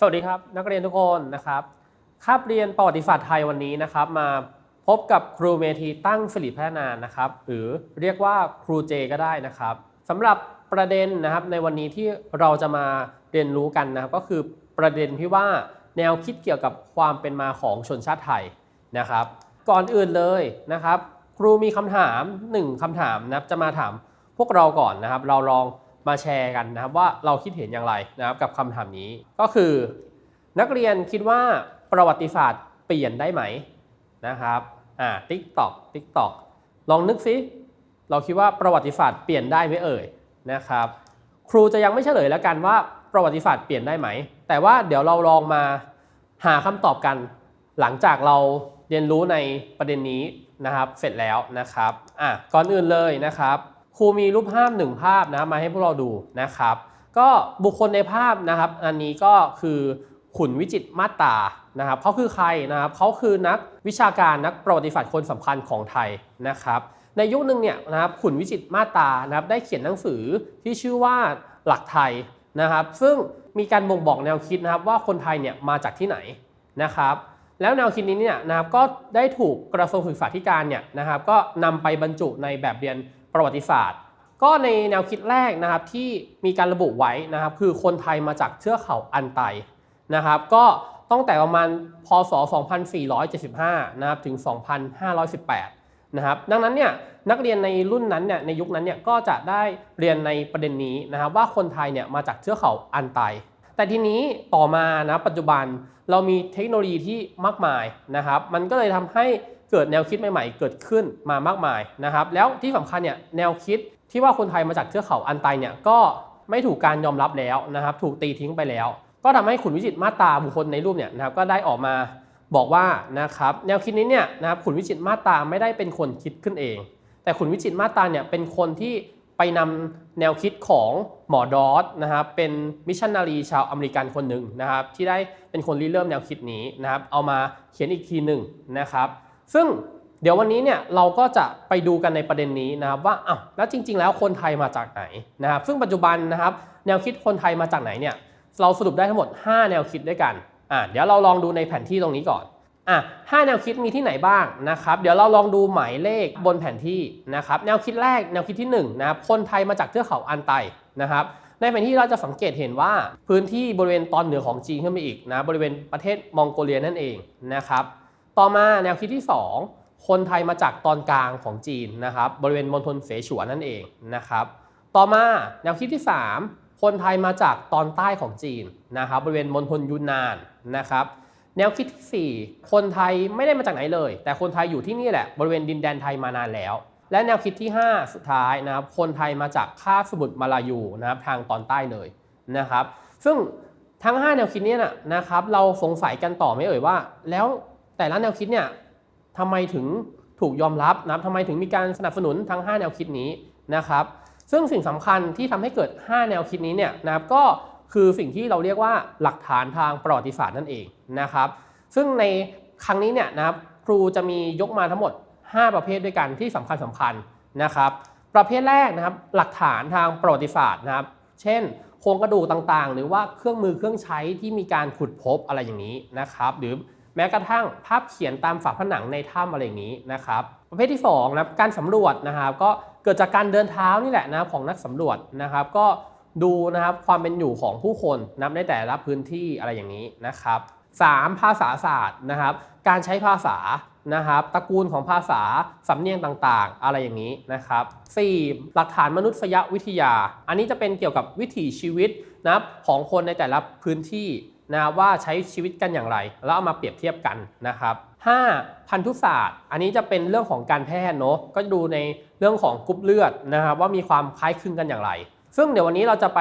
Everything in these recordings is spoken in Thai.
สวัสดีครับ นักเรียนทุกคนนะครับคาบเรียนประวัติศาสตร์ไทยวันนี้นะครับ มาพบกับครูเมธีตั้งสิริพัฒนานะครับ หรือเรียกว่าครูเจก็ได้นะครับสำหรับประเด็นนะครับในวันนี้ที่เราจะมาเรียนรู้กันนะครับ ก็คือประเด็นที่ว่าแนวคิดเกี่ยวกับความเป็นมาของชนชาติไทยนะครับ ก่อนอื่นเลยนะครับ ครูมีคำถามหนึ่งคำถามนะครับจะมาถามพวกเราก่อนนะครับ เราลอง มาแชร์กันนะครับว่าเราคิดเห็นอย่างไรนะครับกับคำถามนี้ ก็คือ นักเรียนคิดว่าประวัติศาสตร์เปลี่ยนได้ไหมนะครับอ่าติ๊กตอกติ๊กตอกลองนึกซิเราคิดว่าประวัติศาสตร์เปลี่ยนได้ไหมเอ่ยนะครับ ครูจะยังไม่เฉลยแล้วกันว่าประวัติศาสตร์เปลี่ยนได้ไหม แต่ว่าเดี๋ยวเราลองมาหาคำตอบกัน หลังจากเราเรียนรู้ในประเด็นนี้นะครับ เสร็จแล้วนะครับอะก่อนอื่นเลยนะครับ ครูมีรูปภาพหนึ่งภาพนะมาให้พวกเราดูนะครับ ก็บุคคลในภาพนะครับ อันนี้ก็คือขุนวิจิตมาตานะครับเขาคือใครนะครับเขาคือนักวิชาการนักประวัติศาสตร์คนสำคัญของไทยนะครับ ในยุคหนึ่งเนี่ยนะครับขุนวิจิตมาตานะครับได้เขียนหนังสือที่ชื่อว่าหลักไทยนะครับ ซึ่งมีการบ่งบอกแนวคิดนะครับว่าคนไทยเนี่ยมาจากที่ไหนนะครับ แล้วแนวคิดนี้เนี่ยนะครับก็ได้ถูกกระทรวงศึกษาธิการเนี่ยนะครับ ก็นำไปบรรจุในแบบเรียน ประวัติศาสตร์ ก็ในแนวคิดแรกนะครับที่มีการระบุไว้นะครับ คือคนไทยมาจากเทือกเขาอันไตนะครับ ก็ตั้งแต่ประมาณพศ 2475 นะครับถึง 2518 นะครับ ดังนั้นเนี่ยนักเรียนในรุ่นนั้นเนี่ยในยุคนั้นเนี่ยก็จะได้เรียนในประเด็นนี้นะครับว่าคนไทยเนี่ยมาจากเทือกเขาอันไต แต่ทีนี้ต่อมานะปัจจุบันเรามีเทคโนโลยีที่มากมายนะครับ มันก็เลยทำให้ เกิดแนวคิดใหม่ๆ เกิดขึ้นมามากมายนะครับ แล้วที่สำคัญเนี่ยแนวคิดที่ว่าคนไทยมาจากเทือกเขาอันไตเนี่ยก็ไม่ถูกการยอมรับแล้วนะครับ ถูกตีทิ้งไปแล้ว ก็ทำให้ขุนวิจิตมาตาบุคคลในรูปเนี่ยนะครับก็ได้ออกมาบอกว่านะครับแนวคิดนี้เนี่ยนะครับขุนวิจิตมาตาไม่ได้เป็นคนคิดขึ้นเอง แต่ขุนวิจิตมาตาเนี่ยเป็นคนที่ไปนำแนวคิดของหมอดอสนะครับเป็นมิชชันนารีชาวอเมริกันคนหนึ่งนะครับที่ได้เป็นคนริเริ่มแนวคิดนี้นะครับเอามาเขียนอีกทีหนึ่งนะครับ ซึ่งเดี๋ยววันนี้เนี่ยเราก็จะไปดูกันในประเด็นนี้นะครับว่าอ้าวแล้วจริง ๆ แล้วคนไทยมาจากไหนนะครับ ซึ่งปัจจุบันนะครับ แนวคิดคนไทยมาจากไหนเนี่ยเราสรุปได้ทั้งหมด 5 แนวคิดด้วยกันอะเดี๋ยวเราลองดูในแผนที่ตรงนี้ก่อนอะห้าแนวคิดมีที่ไหนบ้างนะครับ เดี๋ยวเราลองดูหมายเลขบนแผนที่นะครับ แนวคิดแรกแนวคิดที่1นะครับคนไทยมาจากเทือกเขาอันไตนะครับ ในแผนที่เราจะสังเกตเห็นว่าพื้นที่บริเวณตอนเหนือของจีนขึ้นไปอีกนะบริเวณประเทศมองโกเลียนั่นเองนะครับ ต่อมาแนวคิดที่ 2 คนไทยมาจากตอนกลางของจีนนะครับ บริเวณมณฑลเสฉวนนั่นเองนะครับ ต่อมาแนวคิดที่ 3 คนไทยมาจากตอนใต้ของจีนนะครับ บริเวณมณฑลยูนนานนะครับ แนวคิดทีสี่ 4 คนไทยไม่ได้มาจากไหนเลย แต่คนไทยอยู่ที่นี่แหละบริเวณดินแดนไทยมานานแล้ว และแนวคิดที่ 5 สุดท้ายนะครับ คนไทยมาจากคาบสมุทรมาลายูนะครับทางตอนใต้เลยนะครับ ซึ่งทั้ง 5 แนวคิดนี้นะครับเราสงสัยกันต่อไหม่เอ่ยว่า แล้ว แต่ละแนวคิดเนี่ยทำไมถึงถูกยอมรับนะครับทำไมถึงมีการสนับสนุนทั้ง 5 แนวคิดนี้นะครับ ซึ่งสิ่งสำคัญที่ทำให้เกิด 5 แนวคิดนี้เนี่ยนะครับก็คือสิ่งที่เราเรียกว่าหลักฐานทางประวัติศาสตร์นั่นเองนะครับ ซึ่งในครั้งนี้เนี่ยนะครับครูจะมียกมาทั้งหมด 5 ประเภทด้วยกันที่สำคัญสำคัญนะครับ ประเภทแรกนะครับหลักฐานทางประวัติศาสตร์นะครับ เช่น โครงกระดูกต่างๆ หรือว่าเครื่องมือเครื่องใช้ที่มีการขุดพบอะไรอย่างนี้นะครับ หรือ แม้กระทั่งภาพเขียนตามฝาผนังในถ้ำอะไรอย่างนี้นะครับ ประเภทที่2นะการสำรวจนะครับ ก็เกิดจากการเดินเท้านี่แหละนะของนักสำรวจนะครับ ก็ดูนะครับความเป็นอยู่ของผู้คนนับในแต่ละพื้นที่อะไรอย่างนี้นะครับ 3. ภาษาศาสตร์นะครับ การใช้ภาษานะครับตระกูลของภาษาสำเนียงต่างๆ อะไรอย่างนี้นะครับ 4. หลักฐานมนุษยวิทยา อันนี้จะเป็นเกี่ยวกับวิถีชีวิตนับของคนในแต่ละพื้นที่ นะว่าใช้ชีวิตกันอย่างไร แล้วเอามาเปรียบเทียบกันนะครับ 5. พันธุศาสตร์ อันนี้จะเป็นเรื่องของการแพทย์เนาะก็จะดูในเรื่องของกรุ๊ปเลือดนะครับว่ามีความคล้ายคลึงกันอย่างไร ซึ่งเดี๋ยววันนี้เราจะไป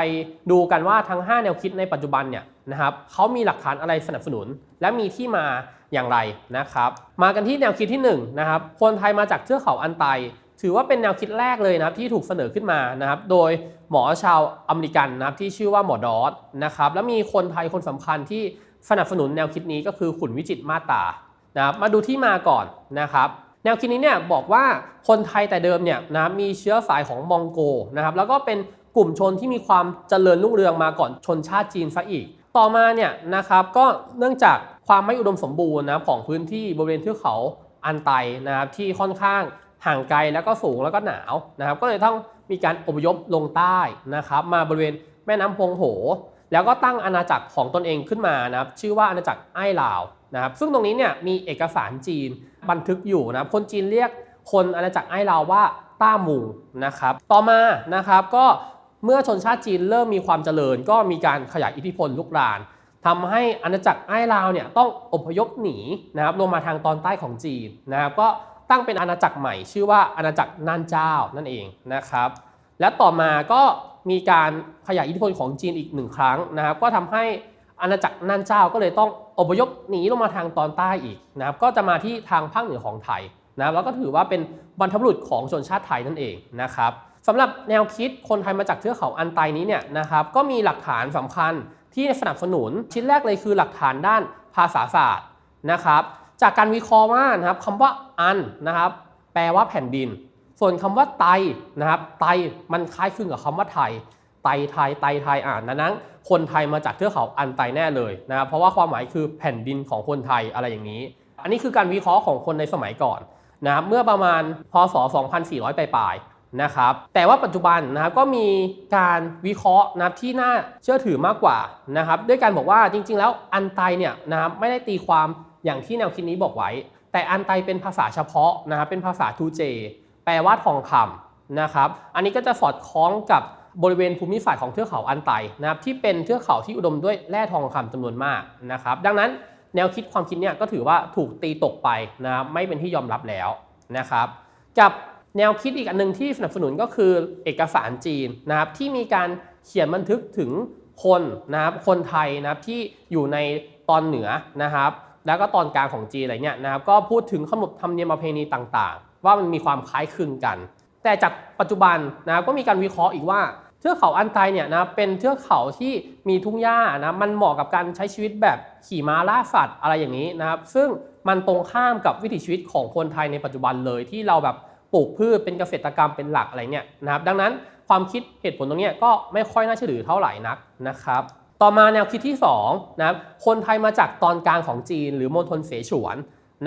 ดูกันว่าทั้ง 5 แนวคิดในปัจจุบันเนี่ยนะครับเขามีหลักฐานอะไรสนับสนุน และมีที่มาอย่างไรนะครับ มากันที่แนวคิดที่1นะครับคนไทยมาจากเทือกเขาอันไต ถือว่าเป็นแนวคิดแรกเลยนะครับที่ถูกเสนอขึ้นมานะครับ โดยหมอชาวอเมริกันนะครับที่ชื่อว่าหมอดอสนะครับ และมีคนไทยคนสำคัญที่สนับสนุนแนวคิดนี้ก็คือขุนวิจิตมาตานะครับมาดูที่มาก่อนนะครับ แนวคิดนี้เนี่ยบอกว่าคนไทยแต่เดิมเนี่ยนะมีเชื้อสายของมองโกนะครับ แล้วก็เป็นกลุ่มชนที่มีความเจริญรุ่งเรืองมาก่อนชนชาติจีนซะอีก ต่อมาเนี่ยนะครับก็เนื่องจากความไม่อุดมสมบูรณ์นะของพื้นที่บริเวณเทือกเขาอันไตนะครับที่ค่อนข้าง ห่างไกลแล้วก็สูงแล้วก็หนาวนะครับ ก็เลยต้องมีการอพยพลงใต้นะครับ มาบริเวณแม่น้ำพงโห แล้วก็ตั้งอาณาจักรของตนเองขึ้นมานะครับ ชื่อว่าอาณาจักรไอ้ลาวนะครับ ซึ่งตรงนี้เนี่ยมีเอกสารจีนบันทึกอยู่นะครับ คนจีนเรียกคนอาณาจักรไอ้ลาวว่าต้ามุงนะครับ ต่อมานะครับก็เมื่อชนชาติจีนเริ่มมีความเจริญ ก็มีการขยายอิทธิพลลุกรานทำให้อาณาจักรไอ้ลาวเนี่ยต้องอพยพหนีนะครับลงมาทางตอนใต้ของจีนนะครับก็ ตั้งเป็นอาณาจักรใหม่ ชื่อว่าอาณาจักรน่านเจ้านั่นเองนะครับ และต่อมาก็มีการขยายอิทธิพลของจีนอีกหนึ่งครั้งนะครับ ก็ทำให้อาณาจักรน่านเจ้าก็เลยต้องอพยพหนีลงมาทางตอนใต้อีกนะครับ ก็จะมาที่ทางภาคเหนือของไทยนะครับแล้วก็ถือว่าเป็นบรรพบุรุษของชนชาติไทยนั่นเองนะครับสำหรับแนวคิดคนไทยมาจากเทือกเขาอันไตนี้เนี่ยนะครับ ก็มีหลักฐานสำคัญที่สนับสนุนชิ้นแรกเลยคือหลักฐานด้านภาษาศาสตร์นะครับ จากการวิเคราะห์ว่านะครับคำว่าอันนะครับ แปลว่าแผ่นดิน ส่วนคำว่าไตนะครับ ไตมันคล้ายคลึงกับคำว่าไทย ไตไทยไตไทยอ่านนั้นคนไทยมาจากเทือกเขาอันไตแน่เลยนะครับเพราะว่าความหมายคือแผ่นดินของคนไทยอะไรอย่างนี้ อันนี้คือการวิเคราะห์ของคนในสมัยก่อนนะครับเมื่อประมาณพศ 2400 ปลายๆนะครับแต่ว่าปัจจุบันนะครับก็มีการวิเคราะห์นะครับที่น่าเชื่อถือมากกว่านะครับด้วยการบอกว่าจริง ๆ แล้วอันไตเนี่ยนะครับไม่ได้ตีความ อย่างที่แนวคิดนี้บอกไว้ แต่อันไตเป็นภาษาเฉพาะนะครับเป็นภาษาทูเจแปลว่าทองคำนะครับ อันนี้ก็จะสอดคล้องกับบริเวณภูมิศาสตร์ของเทือกเขาอันไตนะครับที่เป็นเทือกเขาที่อุดมด้วยแร่ทองคำจำนวนมากนะครับ ดังนั้นแนวคิดความคิดเนี่ยก็ถือว่าถูกตีตกไปนะครับไม่เป็นที่ยอมรับแล้วนะครับกับแนวคิดอีกอันหนึ่งที่สนับสนุนก็คือเอกสารจีนนะครับที่มีการเขียนบันทึกถึงคนนะครับคนไทยนะครับที่อยู่ในตอนเหนือนะครับ แล้วก็ตอนกลางของจีนอะไรเนี่ยนะครับก็พูดถึงขนบธรรมเนียมประเพณีต่างๆ ว่ามันมีความคล้ายคลึงกัน แต่จากปัจจุบันนะครับก็มีการวิเคราะห์อีกว่าเทือกเขาอันไตเนี่ยนะเป็นเทือกเขาที่มีทุ่งหญ้านะมันเหมาะกับการใช้ชีวิตแบบขี่ม้าล่าสัตว์อะไรอย่างนี้นะครับซึ่งมันตรงข้ามกับวิถีชีวิตของคนไทยในปัจจุบันเลยที่เราแบบปลูกพืชเป็นเกษตรกรรมเป็นหลักอะไรเนี่ยนะครับดังนั้นความคิดเหตุผลตรงเนี้ยก็ไม่ค่อยน่าเชื่อถือเท่าไหร่นักนะครับ ต่อมาแนวคิดที่2นะครับคนไทยมาจากตอนกลางของจีนหรือมณฑลเสฉวน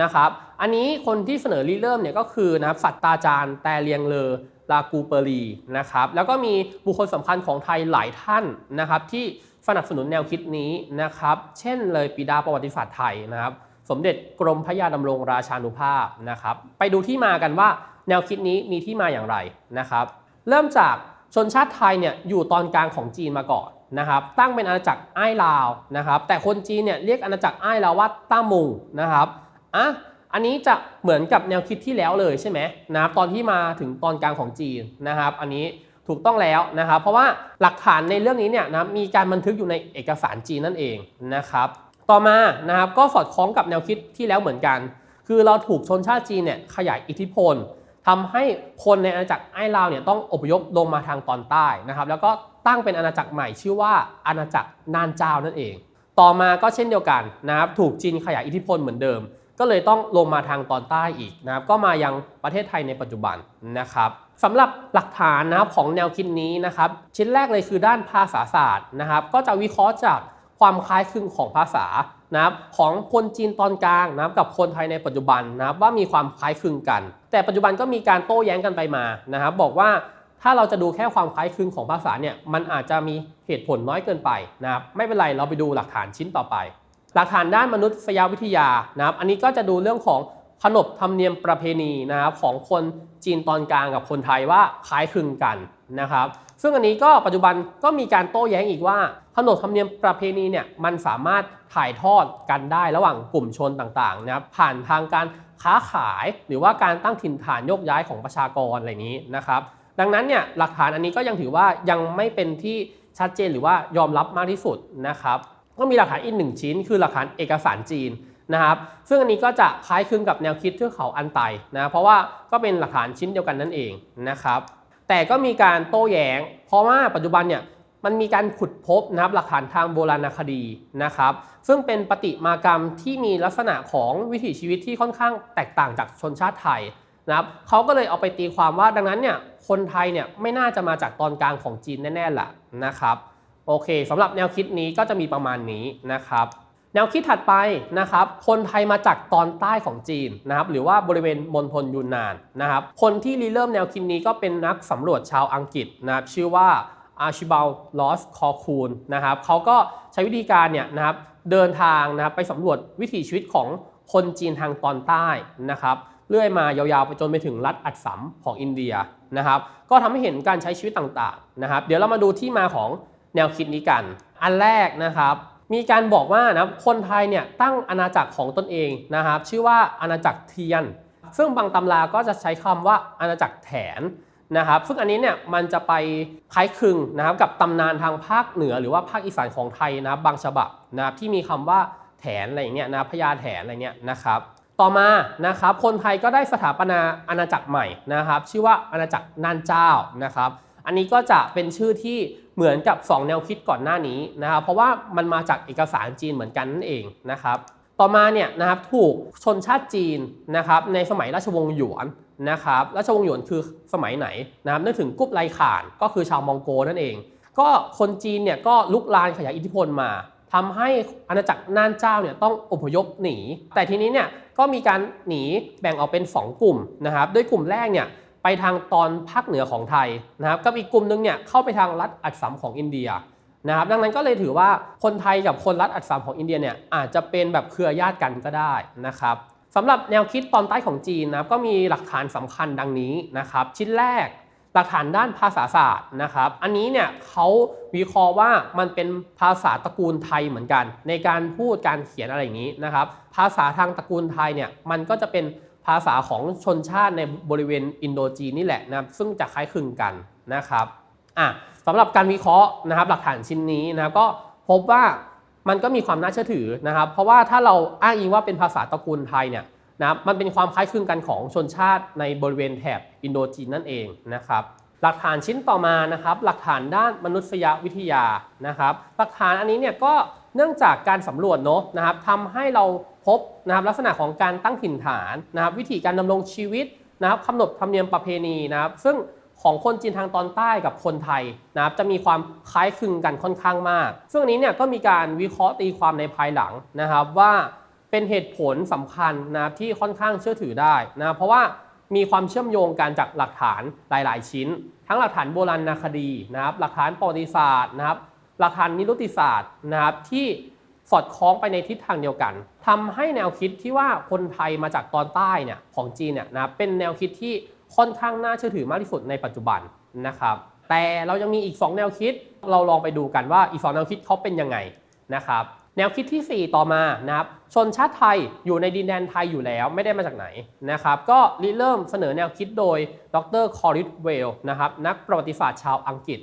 นะครับอันนี้คนที่เสนอริเริ่มเนี่ยก็คือนะครับสัตตาจารย์ แต่เลียงเลอลากูเปอรีนะครับแล้วก็มีบุคคลสำคัญของไทยหลายท่านนะครับที่สนับสนุนแนวคิดนี้นะครับเช่นเลยปิดาประวัติศาสตร์ไทยนะครับสมเด็จกรมพระยาดำรงราชานุภาพนะครับไปดูที่มากันว่าแนวคิดนี้มีที่มาอย่างไรนะครับเริ่มจากชนชาติไทยเนี่ยอยู่ตอนกลางของจีนมาก่อน นะครับตั้งเป็นอาณาจักรไอ้ลาวนะครับแต่คนจีนเนี่ยเรียกอาณาจักรไอ้ลาวว่าต้ามุงนะครับอะอันนี้จะเหมือนกับแนวคิดที่แล้วเลยใช่ไหมนะครับตอนที่มาถึงตอนกลางของจีนนะครับ อันนี้ถูกต้องแล้วนะครับเพราะว่าหลักฐานในเรื่องนี้เนี่ยนะมีการบันทึกอยู่ในเอกสารจีนนั่นเองนะครับต่อมานะครับก็สอดคล้องกับแนวคิดที่แล้วเหมือนกัน คือเราถูกชนชาติจีนเนี่ยขยายอิทธิพลทำให้คนในอาณาจักรไอ้ลาวเนี่ยต้องอพยพลงมาทางตอนใต้นะครับแล้วก็ ตั้งเป็นอาณาจักรใหม่ชื่อว่าอาณาจักรนานเจ้านั่นเอง ต่อมาก็เช่นเดียวกันนะครับถูกจีนขยายอิทธิพลเหมือนเดิม ก็เลยต้องลงมาทางตอนใต้อีกนะครับก็มายังประเทศไทยในปัจจุบันนะครับสำหรับหลักฐานนะครับของแนวคิดนี้นะครับชิ้นแรกเลยคือด้านภาษาศาสตร์นะครับ ก็จะวิเคราะห์จากความคล้ายคลึงของภาษานะครับของคนจีนตอนกลางนะครับกับคนไทยในปัจจุบันนะครับว่ามีความคล้ายคลึงกัน แต่ปัจจุบันก็มีการโต้แย้งกันไปมานะครับบอกว่า ถ้าเราจะดูแค่ความคล้ายคลึงของภาษาเนี่ยมันอาจจะมีเหตุผลน้อยเกินไปนะครับไม่เป็นไรเราไปดูหลักฐานชิ้นต่อไป หลักฐานด้านมนุษยวิทยานะครับอันนี้ก็จะดูเรื่องของขนบธรรมเนียมประเพณีนะครับของคนจีนตอนกลางกับคนไทยว่าคล้ายคลึงกันนะครับ ซึ่งอันนี้ก็ปัจจุบันก็มีการโต้แย้งอีกว่าขนบธรรมเนียมประเพณีเนี่ยมันสามารถถ่ายทอดกันได้ระหว่างกลุ่มชนต่างๆนะครับผ่านทางการค้าขายหรือว่าการตั้งถิ่นฐานโยกย้ายของประชากรอะไรนี้นะครับ ดังนั้นเนี่ยหลักฐานอันนี้ก็ยังถือว่ายังไม่เป็นที่ชัดเจนหรือว่ายอมรับมากที่สุดนะครับก็มีหลักฐานอีกหนึ่งชิ้น คือหลักฐานเอกสารจีนนะครับ ซึ่งอันนี้ก็จะคล้ายคลึงกับแนวคิดเทือกเขาอันไตนะเพราะว่าก็เป็นหลักฐานชิ้นเดียวกันนั่นเองนะครับแต่ก็มีการโต้แย้ง เพราะว่าปัจจุบันเนี่ยมันมีการขุดพบนะครับหลักฐานทางโบราณคดีนะครับ ซึ่งเป็นปฏิมากรรมที่มีลักษณะของวิถีชีวิตที่ค่อนข้างแตกต่างจากชนชาติไทย นะครับเขาก็เลยเอาไปตีความว่าดังนั้นเนี่ยคนไทยเนี่ยไม่น่าจะมาจากตอนกลางของจีนแน่ๆแหละนะครับโอเคสำหรับแนวคิดนี้ก็จะมีประมาณนี้นะครับ แนวคิดถัดไปนะครับ คนไทยมาจากตอนใต้ของจีนนะครับ หรือว่าบริเวณมณฑลยูนนานนะครับ คนที่ริเริ่มแนวคิดนี้ก็เป็นนักสำรวจชาวอังกฤษนะครับ ชื่อว่าอาชิบาลลอสคอคูนนะครับเขาก็ใช้วิธีการเนี่ยนะครับเดินทางนะครับไปสำรวจวิถีชีวิตของคนจีนทางตอนใต้นะครับ เรื่อยมายาวๆไปจนไปถึงรัฐอัสสัมของอินเดียนะครับ ก็ทำให้เห็นการใช้ชีวิตต่างๆนะครับ เดี๋ยวเรามาดูที่มาของแนวคิดนี้กัน อันแรกนะครับ มีการบอกว่านะคนไทยเนี่ยตั้งอาณาจักรของตนเองนะครับ ชื่อว่าอาณาจักรเทียน ซึ่งบางตำราก็จะใช้คำว่าอาณาจักรแถนนะครับซึ่งอันนี้เนี่ยมันจะไปคล้ายคลึงนะครับกับตำนานทางภาคเหนือหรือว่าภาคอีสานของไทยนะบบางฉบับนะครับที่มีคำว่าแถนอะไรอย่างเงี้ยนะพญาแถนอะไรเงี้ยนะครับ ต่อมานะครับคนไทยก็ได้สถาปนาอาณาจักรใหม่นะครับ ชื่อว่าอาณาจักรน่านเจ้านะครับ อันนี้ก็จะเป็นชื่อที่เหมือนกับ 2 แนวคิดก่อนหน้านี้นะครับ เพราะว่ามันมาจากเอกสารจีนเหมือนกันนั่นเองนะครับต่อมาเนี่ยนะครับถูกชนชาติจีนนะครับในสมัยราชวงศ์หยวนนะครับราชวงศ์หยวนคือสมัยไหนนะครับนึกถึงกุ๊บไลข่านก็คือชาวมองโกนั่นเอง ก็คนจีนเนี่ยก็ลุกลานขยายอิทธิพลมา ทำให้อาณาจักรน่านเจ้าเนี่ยต้องอพยพหนี แต่ทีนี้เนี่ยก็มีการหนีแบ่งออกเป็น 2 กลุ่มนะครับโดยกลุ่มแรกเนี่ยไปทางตอนภาคเหนือของไทยนะครับกับอีกกลุ่มนึงเนี่ยเข้าไปทางรัฐอัสสัมของอินเดียนะครับดังนั้นก็เลยถือว่าคนไทยกับคนรัฐอัสสัมของอินเดียเนี่ยอาจจะเป็นแบบเครือญาติกันก็ได้นะครับสำหรับแนวคิดตอนใต้ของจีนนะครับก็มีหลักฐานสำคัญดังนี้นะครับชิ้นแรก ลักฐานด้านภาษาศาสตร์นะครับ อันนี้เนี่ยเขาวิเคราะห์ว่ามันเป็นภาษาตระกูลไทยเหมือนกัน ในการพูดการเขียนอะไรอย่างนี้นะครับ ภาษาทางตระกูลไทยเนี่ยมันก็จะเป็นภาษาของชนชาติในบริเวณอินโดจีนนี่แหละนะครับซึ่งจะคล้ายคลึงกันนะครับอะสำหรับการวิเคราะห์นะครับ หลักฐานชิ้นนี้นะครับก็พบว่ามันก็มีความน่าเชื่อถือนะครับ เพราะว่าถ้าเราอ้างอิงว่าเป็นภาษาตระกูลไทยเนี่ย นะครับมันเป็นความคล้ายคลึงกันของชนชาติในบริเวณแถบอินโดจีนนั่นเองนะครับหลักฐานชิ้นต่อมานะครับ หลักฐานด้านมนุษยวิทยานะครับ หลักฐานอันนี้เนี่ยก็เนื่องจากการสำรวจเนาะนะครับทำให้เราพบนะครับลักษณะของการตั้งถิ่นฐานนะครับ วิธีการดำรงชีวิตนะครับกำนดธรรมเนียมประเพณีนะครับ ซึ่งของคนจีนทางตอนใต้กับคนไทยนะครับจะมีความคล้ายคลึงกันค่อนข้างมาก ซึ่งอันนี้เนี่ยก็มีการวิเคราะห์ตีความในภายหลังนะครับว่า เป็นเหตุผลสำคัญนะครับที่ค่อนข้างเชื่อถือได้นะเพราะว่ามีความเชื่อมโยงกันจากหลักฐานหลาย ๆ ชิ้น ทั้งหลักฐานโบราณคดีนะครับหลักฐานประวัติศาสตร์นะครับหลักฐานนิรุติศาสตร์นะครับที่สอดคล้องไปในทิศทางเดียวกันทำให้แนวคิดที่ว่าคนไทยมาจากตอนใต้เนี่ยของจีนเนี่ยนะเป็นแนวคิดที่ค่อนข้างน่าเชื่อถือมากที่สุดในปัจจุบันนะครับ แต่เรายังมีอีก 2 แนวคิดเราลองไปดูกันว่าอีก 2 แนวคิดเขาเป็นยังไงนะครับ แนวคิดที่ 4 ต่อมานะครับชนชาติไทยอยู่ในดินแดนไทยอยู่แล้วไม่ได้มาจากไหนนะครับก็ริเริ่มเสนอแนวคิดโดยดรคอริสเวลนะครับนักประวัติศาสตร์ชาวอังกฤษ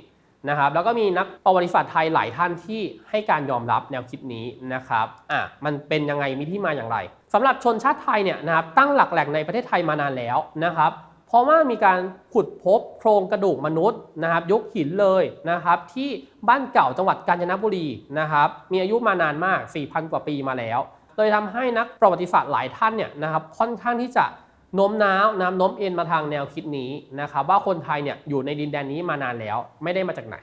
นะครับแล้วก็มีนักประวัติศาสตร์ไทยหลายท่านที่ให้การยอมรับแนวคิดนี้นะครับอะมันเป็นยังไงมีที่มาอย่างไรสำหรับชนชาติไทยเนี่ยนะครับตั้งหลักแหล่งในประเทศไทยมานานแล้วนะครับ เพราะว่ามีการขุดพบโครงกระดูกมนุษย์นะครับยกหินเลยนะครับที่บ้านเก่าจังหวัดกาญจนบุรีนะครับมีอายุมานานมาก 4,000 กว่าปีมาแล้วเลยทำให้นักประวัติศาสตร์หลายท่านเนี่ยนะครับค่อนข้างที่จะโน้มน้าวน้ำโน้มเอ็นมาทางแนวคิดนี้นะครับว่าคนไทยเนี่ยอยู่ในดินแดนนี้มานานแล้วไม่ได้มาจากไหน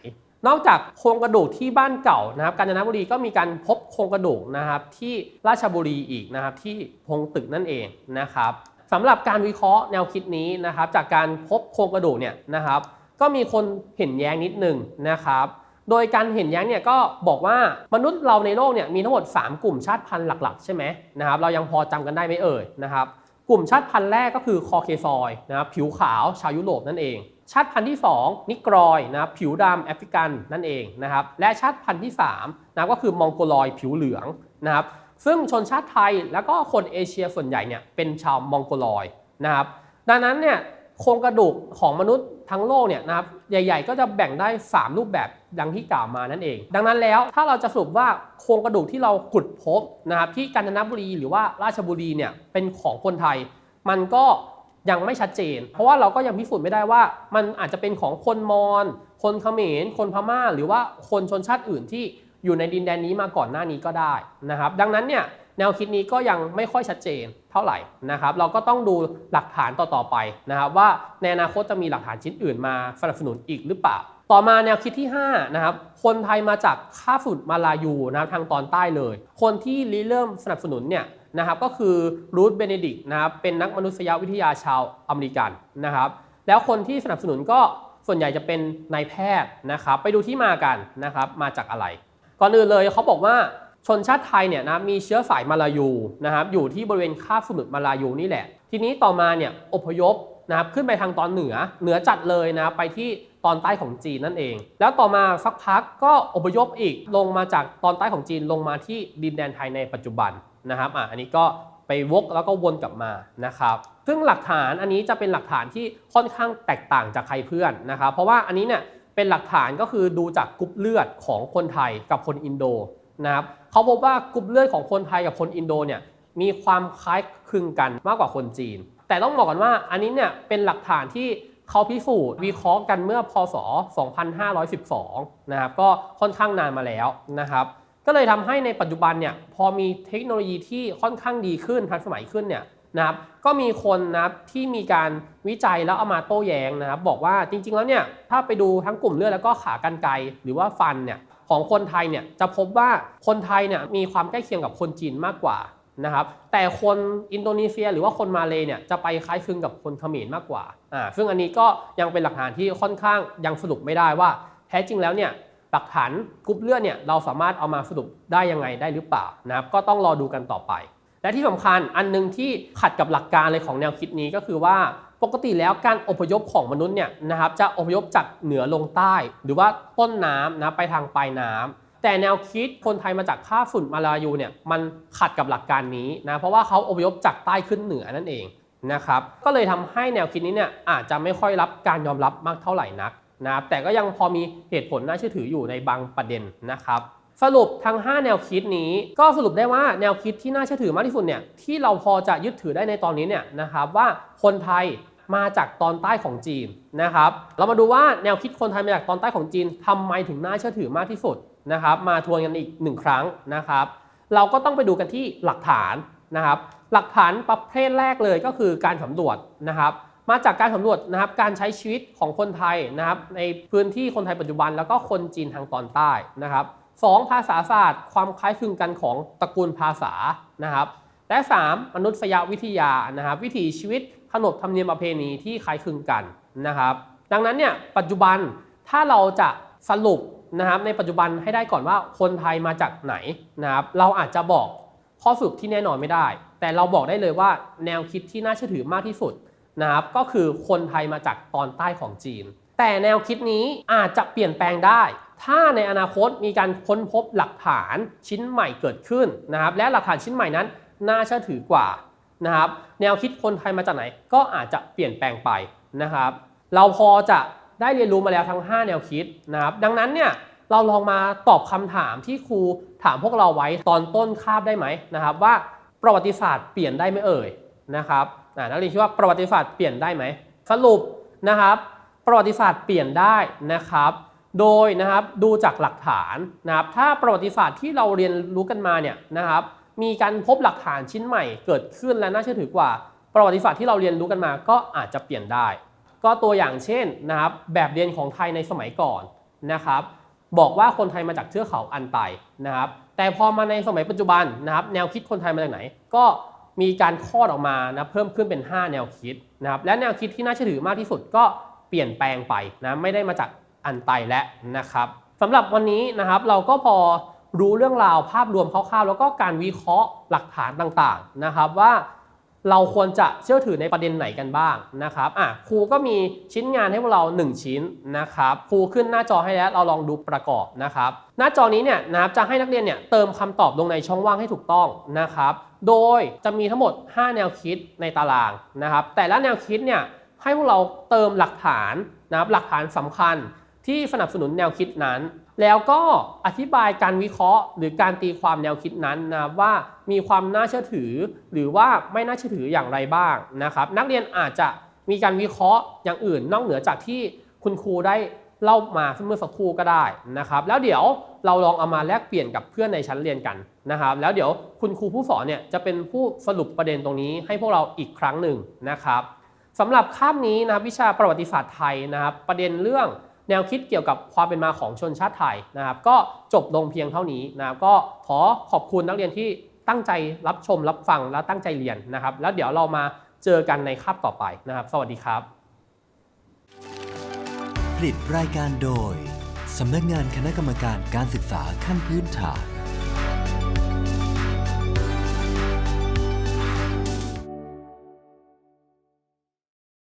นอกจากโครงกระดูกที่บ้านเก่านะครับกาญจนบุรีก็มีการพบโครงกระดูกนะครับที่ราชบุรีอีกนะครับที่พงตึกนั่นเองนะครับ สำหรับการวิเคราะห์แนวคิดนี้นะครับ จากการพบโครงกระดูกเนี่ยนะครับ ก็มีคนเห็นแย้งนิดหนึ่งนะครับ โดยการเห็นแย้งเนี่ยก็บอกว่ามนุษย์เราในโลกเนี่ยมีทั้งหมด 3 กลุ่มชาติพันธุ์หลัก ๆ ใช่ไหมนะครับ เรายังพอจำกันได้ไหมเอ่ยนะครับ กลุ่มชาติพันธุ์แรกก็คือคอเคซอยนะครับผิวขาวชาวยุโรปนั่นเอง ชาติพันธุ์ที่ 2 นิกรอยนะครับผิวดำแอฟริกันนั่นเองนะครับ และชาติพันธุ์ที่3นะก็คือมองโกลอยผิวเหลืองนะครับ ซึ่งชนชาติไทยแล้วก็คนเอเชียส่วนใหญ่เนี่ยเป็นชาวมองโกลอยนะครับ ดังนั้นเนี่ยโครงกระดูกของมนุษย์ทั้งโลกเนี่ยนะครับใหญ่ ๆ ก็จะแบ่งได้ 3 รูปแบบดังที่กล่าวมานั่นเอง ดังนั้นแล้วถ้าเราจะสรุปว่าโครงกระดูกที่เราขุดพบนะครับที่กาญจนบุรีหรือว่าราชบุรีเนี่ยเป็นของคนไทย มันก็ยังไม่ชัดเจน เพราะว่าเราก็ยังพิสูจน์ไม่ได้ว่า มันอาจจะเป็นของคนมอญคนเขมรคนพม่า หรือว่าคนชนชาติอื่นที่ อยู่ในดินแดนนี้มาก่อนหน้านี้ก็ได้นะครับ ดังนั้นเนี่ยแนวคิดนี้ก็ยังไม่ค่อยชัดเจนเท่าไหร่นะครับ เราก็ต้องดูหลักฐานต่อๆไปนะครับ ว่าในอนาคตจะมีหลักฐานชิ้นอื่นมาสนับสนุนอีกหรือเปล่า ต่อมาแนวคิดที่5นะครับคนไทยมาจากคาบสมุทรมาลายูนะครับทางตอนใต้เลย คนที่ริเริ่มสนับสนุนเนี่ยนะครับก็คือรูธเบเนดิกนะครับเป็นนักมนุษยวิทยาชาวอเมริกันนะครับ แล้วคนที่สนับสนุนก็ส่วนใหญ่จะเป็นนายแพทย์นะครับ ไปดูที่มากันนะครับมาจากอะไร ก่อนอื่นเลยเขาบอกว่าชนชาติไทยเนี่ยนะมีเชื้อสายมาลายูนะครับอยู่ที่บริเวณคาบสมุทรมาลายูนี่แหละ ทีนี้ต่อมาเนี่ยอพยพนะครับขึ้นไปทางตอนเหนือเหนือจัดเลยนะไปที่ตอนใต้ของจีนนั่นเอง แล้วต่อมาสักพักก็อพยพอีกลงมาจากตอนใต้ของจีนลงมาที่ดินแดนไทยในปัจจุบันนะครับอะอันนี้ก็ไปวกแล้วก็วนกลับมานะครับซึ่งหลักฐานอันนี้จะเป็นหลักฐานที่ค่อนข้างแตกต่างจากใครเพื่อนนะครับเพราะว่าอันนี้เนี่ย เป็นหลักฐานก็คือดูจากกรุ๊ปเลือดของคนไทยกับคนอินโดนะครับเขาพบว่ากรุ๊ปเลือดของคนไทยกับคนอินโดเนี่ยมีความคล้ายคลึงกันมากกว่าคนจีน แต่ต้องบอกกันว่าอันนี้เนี่ยเป็นหลักฐานที่เขาพิสูจน์วิเคราะห์กันเมื่อพศ 2512 นะครับก็ค่อนข้างนานมาแล้วนะครับก็เลยทำให้ในปัจจุบันเนี่ยพอมีเทคโนโลยีที่ค่อนข้างดีขึ้นทันสมัยขึ้นเนี่ย นะครับก็มีคนนะครับที่มีการวิจัยแล้วเอามาโต้แย้งนะครับ บอกว่าจริง ๆ แล้วเนี่ยถ้าไปดูทั้งกลุ่มเลือดแล้วก็ขากรรไกรหรือว่าฟันเนี่ยของคนไทยเนี่ยจะพบว่าคนไทยเนี่ยมีความใกล้เคียงกับคนจีนมากกว่านะครับแต่คนอินโดนีเซียหรือว่าคนมาเลยเนี่ยจะไปคล้ายคลึงกับคนเขมรมากกว่าอ่าซึ่งอันนี้ก็ยังเป็นหลักฐานที่ค่อนข้างยังสรุปไม่ได้ว่า แท้จริงแล้วเนี่ยหลักฐานกรุ๊ปเลือดเนี่ยเราสามารถเอามาสรุปได้ยังไงได้หรือเปล่านะครับก็ต้องรอดูกันต่อไป และที่สำคัญอันหนึงที่ขัดกับหลักการเลยของแนวคิดนี้ก็คือว่าปกติแล้วการอพยพของมนุษย์เนี่ยนะครับจะอพยพจากเหนือลงใต้ หรือว่าต้นน้ำนะไปทางปลายน้ำแต่แนวคิดคนไทยมาจากค่าฝุ่นมาลายูเนี่ยมันขัดกับหลักการนี้นะเพราะว่าเขาอพยพจากใต้ขึ้นเหนือนั่นเองนะครับก็เลยทำให้แนวคิดนี้เนี่ยอาจจะไม่ค่อยรับการยอมรับมากเท่าไหร่นักนะครับแต่ก็ยังพอมีเหตุผลน่าเชื่อถืออยู่ในบางประเด็นนะครับ สรุปทั้ง 5 แนวคิดนี้ ก็สรุปได้ว่าแนวคิดที่น่าเชื่อถือมากที่สุดเนี่ยที่เราพอจะยึดถือได้ในตอนนี้เนี่ยนะครับว่าคนไทยมาจากตอนใต้ของจีนนะครับ เรามาดูว่าแนวคิดคนไทยมาจากตอนใต้ของจีนทำไมถึงน่าเชื่อถือมากที่สุดนะครับ มาทวนกันอีกหนึ่งครั้งนะครับ เราก็ต้องไปดูกันที่หลักฐานนะครับ หลักฐานประเภทแรกเลยก็คือการสำรวจนะครับ มาจากการสำรวจนะครับการใช้ชีวิตของคนไทยนะครับ ในพื้นที่คนไทยปัจจุบันแล้วก็คนจีนทางตอนใต้นะครับ สองภาษาศาสตร์ ความคล้ายคลึงกันของตระกูลภาษานะครับ และ 3 มนุษยวิทยานะครับ วิถีชีวิตขนบธรรมเนียมประเพณีที่คล้ายคลึงกันนะครับ ดังนั้นเนี่ยปัจจุบันถ้าเราจะสรุปนะครับในปัจจุบันให้ได้ก่อนว่าคนไทยมาจากไหนนะครับเราอาจจะบอกข้อสรุปที่แน่นอนไม่ได้ แต่เราบอกได้เลยว่าแนวคิดที่น่าเชื่อถือมากที่สุดนะครับก็คือคนไทยมาจากตอนใต้ของจีน แต่แนวคิดนี้อาจจะเปลี่ยนแปลงได้ ถ้าในอนาคตมีการค้นพบหลักฐานชิ้นใหม่เกิดขึ้นนะครับและหลักฐานชิ้นใหม่นั้นน่าเชื่อถือกว่านะครับแนวคิดคนไทยมาจากไหนก็อาจจะเปลี่ยนแปลงไปนะครับ เราพอจะได้เรียนรู้มาแล้วทั้ง 5 แนวคิดนะครับดังนั้นเนี่ยเราลองมาตอบคำถามที่ครูถามพวกเราไว้ตอนต้นคาบได้ไหมนะครับว่าประวัติศาสตร์เปลี่ยนได้ไหมเอ่ยนะครับอ่นักเรียนคิดว่าประวัติศาสตร์เปลี่ยนได้ไหมสรุปนะครับ ประวัติศาสตร์เปลี่ยนได้นะครับ โดยนะครับดูจากหลักฐานนะครับถ้าประวัติศาสตร์ที่เราเรียนรู้กันมาเนี่ยนะครับมีการพบหลักฐานชิ้นใหม่เกิดขึ้นและน่าเชื่อถือกว่า ประวัติศาสตร์ที่เราเรียนรู้กันมาก็อาจจะเปลี่ยนได้ ก็ตัวอย่างเช่นนะครับแบบเรียนของไทยในสมัยก่อนนะครับบอกว่าคนไทยมาจากเทือกเขาอันไตนะครับแต่พอมาในสมัยปัจจุบันนะครับแนวคิดคนไทยมาจากไหน ก็มีการคลอดออกมานะเพิ่มขึ้นเป็น 5 แนวคิดนะครับและแนวคิดที่น่าเชื่อถือมากที่สุดก็เปลี่ยนแปลงไปนะไม่ได้มาจาก อันไตแล้วนะครับสำหรับวันนี้นะครับเราก็พอรู้เรื่องราวภาพรวมคร่าวๆ แล้วก็การวิเคราะห์หลักฐานต่างๆนะครับว่าเราควรจะเชื่อถือในประเด็นไหนกันบ้างนะครับอะครูก็มีชิ้นงานให้พวกเรา 1 ชิ้นนะครับครูขึ้นหน้าจอให้แล้วเราลองดูประกอบนะครับ หน้าจอนี้เนี่ยนะครับจะให้นักเรียนเนี่ยเติมคำตอบลงในช่องว่างให้ถูกต้องนะครับ โดยจะมีทั้งหมด 5 แนวคิดในตารางนะครับ แต่ละแนวคิดเนี่ยให้พวกเราเติมหลักฐานนะครับหลักฐานสำคัญ ที่สนับสนุนแนวคิดนั้น แล้วก็อธิบายการวิเคราะห์หรือการตีความแนวคิดนั้นนะว่ามีความน่าเชื่อถือ หรือว่าไม่น่าเชื่อถืออย่างไรบ้างนะครับ นักเรียนอาจจะมีการวิเคราะห์อย่างอื่น นอกเหนือจากที่คุณครูได้เล่ามาเมื่อสักครู่ก็ได้นะครับ แล้วเดี๋ยวเราลองเอามาแลกเปลี่ยนกับเพื่อนในชั้นเรียนกันนะครับ แล้วเดี๋ยวคุณครูผู้สอนเนี่ยจะเป็นผู้สรุปประเด็นตรงนี้ให้พวกเราอีกครั้งหนึ่งนะครับสำหรับคาบนี้นะวิชาประวัติศาสตร์ไทยนะครับ ประเด็นเรื่อง แนวคิดเกี่ยวกับความเป็นมาของชนชาติไทยนะครับ ก็จบลงเพียงเท่านี้นะครับก็ขอขอบคุณนักเรียนที่ตั้งใจรับชมรับฟังและตั้งใจเรียนนะครับ แล้วเดี๋ยวเรามาเจอกันในคาบต่อไปนะครับ สวัสดีครับ ผลิตรายการโดยสำนักงานคณะกรรมการการศึกษาขั้นพื้นฐาน